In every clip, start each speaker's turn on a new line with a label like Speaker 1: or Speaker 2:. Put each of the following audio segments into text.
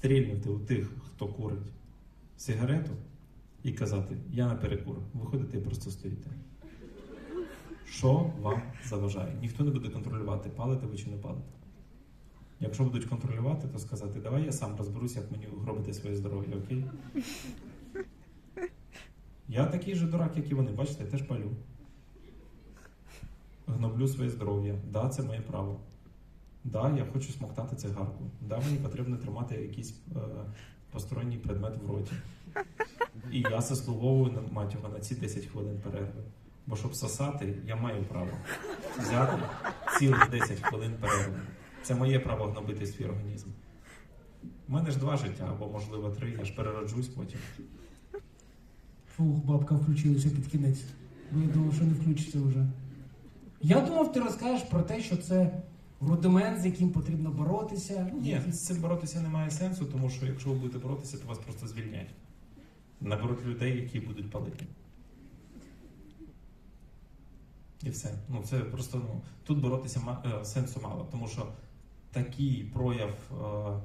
Speaker 1: стрільнути у тих, хто курить сигарету, і казати: Я на перекур. Виходите і просто стоїте. Що вам заважає? Ніхто не буде контролювати, палите ви чи не палите. Якщо будуть контролювати, то сказати, давай я сам розберусь, як мені гробити своє здоров'я, окей? Я такий же дурак, як і вони, бачите, я теж палю. Гноблю своє здоров'я. Да, це моє право. Да, я хочу смоктати цигарку. Да, мені потрібно тримати якийсь е, посторонній предмет в роті. І я заслуговую на мать його на ці 10 хвилин перерви. Бо щоб сосати, я маю право взяти цілих 10 хвилин перерви. Це моє право гнобити свій організм. У мене ж два життя, або можливо три, я ж перероджусь потім.
Speaker 2: Фух, бабка включилася під кінець. Бо я думав, що не включиться вже. Я думав, ти розкажеш про те, що це рудимент, з яким потрібно боротися.
Speaker 1: Ні, з цим боротися немає сенсу, тому що якщо ви будете боротися, то вас просто звільнять. Наберуть людей, які будуть палити. І все. Ну це просто ну тут боротися е, сенсу мало, тому що такий прояв е,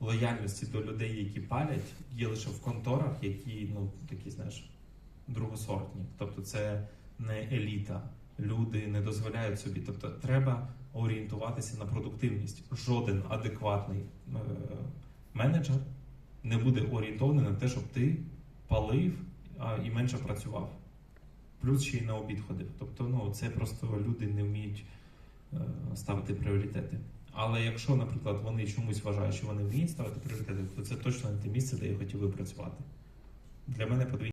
Speaker 1: лояльності до людей, які палять, є лише в конторах, які ну такі, знаєш, другосортні. Тобто це не еліта. Люди не дозволяють собі. Тобто треба орієнтуватися на продуктивність. Жоден адекватний е, менеджер не буде орієнтований на те, щоб ти палив і менше працював. Плюс ще й на обід ходив. Тобто, ну це просто люди не вміють е, ставити пріоритети. Але якщо, наприклад, вони чомусь вважають, що вони вміють ставити пріоритети, то це точно не те місце, де я хотів би працювати. Для мене подвійні